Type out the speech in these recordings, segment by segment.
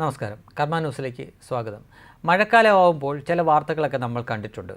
നമസ്കാരം. കർമ്മ ന്യൂസിലേക്ക് സ്വാഗതം. മഴക്കാലമാവുമ്പോൾ ചില വാർത്തകളൊക്കെ നമ്മൾ കണ്ടിട്ടുണ്ട്.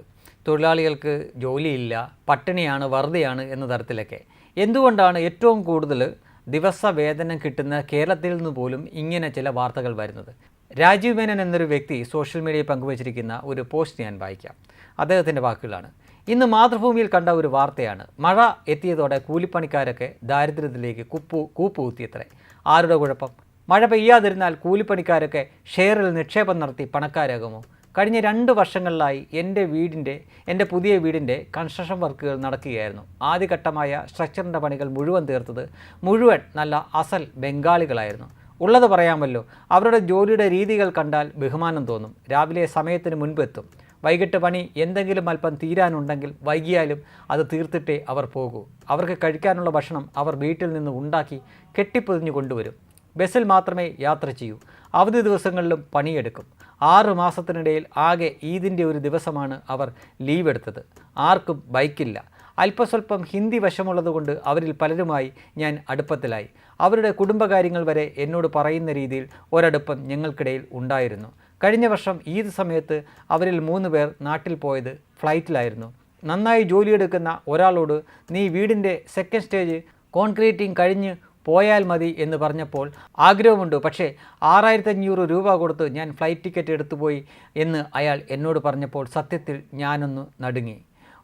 തൊഴിലാളികൾക്ക് ജോലിയില്ല പട്ടിണിയാണ് വെറുതെയാണ് എന്ന തരത്തിലൊക്കെ. എന്തുകൊണ്ടാണ് ഏറ്റവും കൂടുതൽ ദിവസ വേതനം കിട്ടുന്ന കേരളത്തിൽ നിന്ന് പോലും ഇങ്ങനെ ചില വാർത്തകൾ വരുന്നത്? രാജീവ് മേനൻ എന്നൊരു വ്യക്തി സോഷ്യൽ മീഡിയയിൽ പങ്കുവച്ചിരിക്കുന്ന ഒരു പോസ്റ്റ് ഞാൻ വായിക്കാം. അദ്ദേഹത്തിന്റെ വാക്കുകളാണ്. ഇന്ന് മാതൃഭൂമിയിൽ കണ്ട ഒരു വാർത്തയാണ്. മഴ എത്തിയതോടെ കൂലിപ്പണിക്കാരൊക്കെ ദാരിദ്ര്യത്തിലേക്ക് കുപ്പു കൂപ്പുകുത്തിയത്രേ. ആരുടെ കുഴപ്പം? മഴ പെയ്യാതിരുന്നാൽ കൂലിപ്പണിക്കാരൊക്കെ ഷെയറിൽ നിക്ഷേപം നടത്തി പണക്കാരാകുമോ? കഴിഞ്ഞ രണ്ട് വർഷങ്ങളിലായി എന്റെ വീടിന്റെ എന്റെ പുതിയ വീടിന്റെ കൺസ്ട്രക്ഷൻ വർക്കുകൾ നടക്കുകയായിരുന്നു. ആദ്യഘട്ടമായ സ്ട്രക്ചറിന്റെ പണികൾ മുഴുവൻ തീർത്തത് മുഴുവൻ നല്ല അസൽ ബംഗാളികളായിരുന്നു. ഉള്ളത് പറയാമല്ലോ അവരുടെ ജോലിയുടെ രീതികൾ കണ്ടാൽ ബഹുമാനം തോന്നും. രാവിലെ സമയത്തിന് മുൻപെത്തും. വൈകിട്ട് പണി എന്തെങ്കിലും അല്പം തീരാനുണ്ടെങ്കിൽ വൈകിയാലും അത് തീർത്തിട്ടേ അവർ പോകൂ. അവർക്ക് കഴിക്കാനുള്ള ഭക്ഷണം അവർ വീട്ടിൽ നിന്ന് ഉണ്ടാക്കി കെട്ടിപ്പൊതിഞ്ഞു കൊണ്ടുവരും. ബസ്സിൽ മാത്രമേ യാത്ര ചെയ്യൂ. അവധി ദിവസങ്ങളിലും പണിയെടുക്കും. ആറ് മാസത്തിനിടയിൽ ആകെ ഈദിന്റെ ഒരു ദിവസമാണ് അവർ ലീവ് എടുത്തത്. ആർക്കും ബൈക്കില്ല. അല്പസ്വല്പം ഹിന്ദി വശമുള്ളതുകൊണ്ട് അവരിൽ പലരുമായി ഞാൻ അടുപ്പത്തിലായി. അവരുടെ കുടുംബകാര്യങ്ങൾ വരെ എന്നോട് പറയുന്ന രീതിയിൽ ഒരടുപ്പം ഞങ്ങൾക്കിടയിൽ ഉണ്ടായിരുന്നു. കഴിഞ്ഞ വർഷം ഈദ് സമയത്ത് അവരിൽ മൂന്ന് പേർ നാട്ടിൽ പോയത് ഫ്ലൈറ്റിലായിരുന്നു. നന്നായി ജോലിയെടുക്കുന്ന ഒരാളോട് നീ വീടിന്റെ സെക്കൻഡ് സ്റ്റേജ് കോൺക്രീറ്റിംഗ് കഴിഞ്ഞ് പോയാൽ മതി എന്ന് പറഞ്ഞപ്പോൾ ആഗ്രഹമുണ്ട്. പക്ഷേ ആറായിരത്തഞ്ഞൂറ് രൂപ കൊടുത്ത് ഞാൻ ഫ്ലൈറ്റ് ടിക്കറ്റ് എടുത്തുപോയി എന്ന് അയാൾ എന്നോട് പറഞ്ഞപ്പോൾ സത്യത്തിൽ ഞാനൊന്ന് നടുങ്ങി.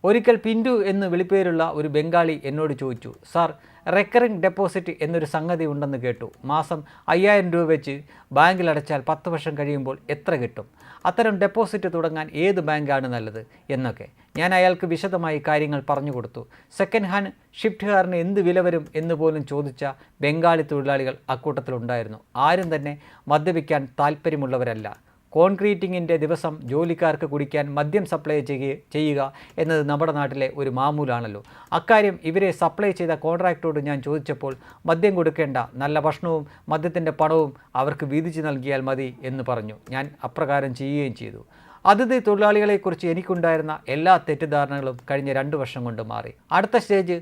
ഒരിക്കൽ പിന്റു എന്ന് വിളിപ്പേരുള്ള ഒരു ബംഗാളി എന്നോട് ചോദിച്ചു സാർ റെക്കറിംഗ് ഡെപ്പോസിറ്റ് എന്നൊരു സംഗതി ഉണ്ടെന്ന് കേട്ടു. മാസം അയ്യായിരം രൂപ വെച്ച് ബാങ്കിൽ അടച്ചാൽ പത്ത് വർഷം കഴിയുമ്പോൾ എത്ര കിട്ടും? അത്തരം ഡെപ്പോസിറ്റ് തുടങ്ങാൻ ഏത് ബാങ്കാണ് നല്ലത്? എന്നൊക്കെ. ഞാൻ അയാൾക്ക് വിശദമായി കാര്യങ്ങൾ പറഞ്ഞു കൊടുത്തു. സെക്കൻഡ് ഹാൻഡ് ഷിഫ്റ്റുകാരന് എന്ത് വില വരും എന്ന് പോലും ചോദിച്ച ബംഗാളി തൊഴിലാളികൾ അക്കൂട്ടത്തിലുണ്ടായിരുന്നു. ആരും തന്നെ മദ്യപിക്കാൻ താല്പര്യമുള്ളവരല്ല. കോൺക്രീറ്റിങ്ങിന്റെ ദിവസം ജോലിക്കാർക്ക് കുടിക്കാൻ മദ്യം സപ്ലൈ ചെയ്യുക ചെയ്യുക എന്നത് നമ്മുടെ നാട്ടിലെ ഒരു മാമൂലാണല്ലോ. അക്കാര്യം ഇവരെ സപ്ലൈ ചെയ്ത കോൺട്രാക്ടറോട് ഞാൻ ചോദിച്ചപ്പോൾ മദ്യം കൊടുക്കേണ്ട നല്ല ഭക്ഷണവും മദ്യത്തിന്റെ പണവും അവർക്ക് വീതിച്ചു നൽകിയാൽ മതി എന്ന് പറഞ്ഞു. ഞാൻ അപ്രകാരം ചെയ്യുകയും ചെയ്തു. അതിഥി തൊഴിലാളികളെക്കുറിച്ച് എനിക്കുണ്ടായിരുന്ന എല്ലാ തെറ്റിദ്ധാരണകളും കഴിഞ്ഞ രണ്ട് വർഷം കൊണ്ട് മാറി. അടുത്ത സ്റ്റേജ്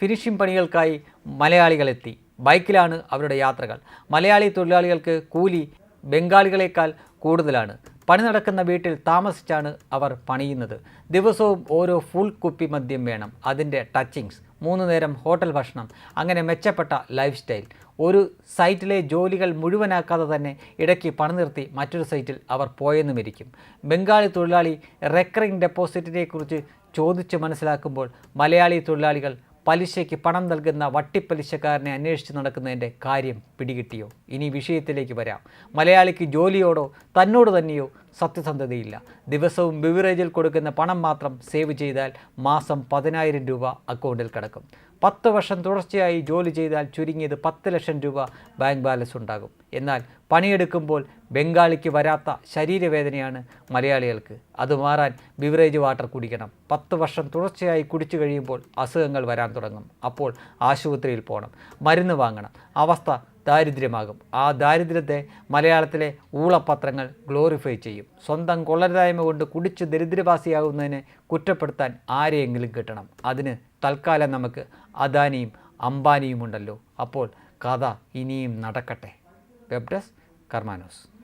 ഫിനിഷിംഗ് പണികൾക്കായി മലയാളികളെത്തി. ബൈക്കിലാണ് അവരുടെ യാത്രകൾ. മലയാളി തൊഴിലാളികൾക്ക് കൂലി ബംഗാളികളെക്കാൾ കൂടുതലാണ്. പണി നടക്കുന്ന വീട്ടിൽ താമസിച്ചാണ് അവർ പണിയുന്നത്. ദിവസവും ഓരോ ഫുൾ കുപ്പി മദ്യം വേണം. അതിന്റെ ടച്ചിങ്സ് മൂന്ന് നേരം ഹോട്ടൽ ഭക്ഷണം അങ്ങനെ മെച്ചപ്പെട്ട ലൈഫ് സ്റ്റൈൽ ഒരു സൈറ്റിലെ ജോലികൾ മുഴുവനാക്കാതെ തന്നെ ഇടയ്ക്ക് പണി നിർത്തി മറ്റൊരു സൈറ്റിൽ അവർ പോയെന്നുമിരിക്കും. ബംഗാളി തൊഴിലാളി റെക്കറിംഗ് ഡെപ്പോസിറ്റിനെക്കുറിച്ച് ചോദിച്ച് മനസ്സിലാക്കുമ്പോൾ മലയാളി തൊഴിലാളികൾ പലിശയ്ക്ക് പണം നൽകുന്ന വട്ടിപ്പലിശക്കാരനെ അന്വേഷിച്ച് നടക്കുന്നതിന്റെ കാര്യം പിടികിട്ടിയോ? ഇനി വിഷയത്തിലേക്ക് വരാം. മലയാളിക്ക് ജോലിയോടോ തന്നോട് തന്നെയോ സത്യസന്ധതയില്ല. ദിവസവും ബിവറേജിൽ കൊടുക്കുന്ന പണം മാത്രം സേവ് ചെയ്താൽ മാസം പതിനായിരം രൂപ അക്കൗണ്ടിൽ കിടക്കും. പത്ത് വർഷം തുടർച്ചയായി ജോലി ചെയ്താൽ ചുരുങ്ങിയത് പത്ത് ലക്ഷം രൂപ ബാങ്ക് ബാലൻസ് ഉണ്ടാകും. എന്നാൽ പണിയെടുക്കുമ്പോൾ ബംഗാളിക്ക് വരാത്ത ശരീരവേദനയാണ് മലയാളികൾക്ക്. അത് മാറാൻ ബിവറേജ് വാട്ടർ കുടിക്കണം. പത്ത് വർഷം തുടർച്ചയായി കുടിച്ചു കഴിയുമ്പോൾ അസുഖങ്ങൾ വരാൻ തുടങ്ങും. അപ്പോൾ ആശുപത്രിയിൽ പോകണം. മരുന്ന് വാങ്ങണം. അവസ്ഥ ദാരിദ്ര്യമാകും. ആ ദാരിദ്ര്യത്തെ മലയാളത്തിലെ ഊളപത്രങ്ങൾ ഗ്ലോറിഫൈ ചെയ്യും. സ്വന്തം കൊള്ളരുതായ്മ കൊണ്ട് കുടിച്ച് ദരിദ്രവാസിയാകുന്നതിനെ കുറ്റപ്പെടുത്താൻ ആരെയെങ്കിലും കിട്ടണം? അതിന് തൽക്കാലം നമുക്ക് അദാനിയും അംബാനിയും ഉണ്ടല്ലോ. അപ്പോൾ കഥ ഇനിയും നടക്കട്ടെ. Web desk കർമാനോസ്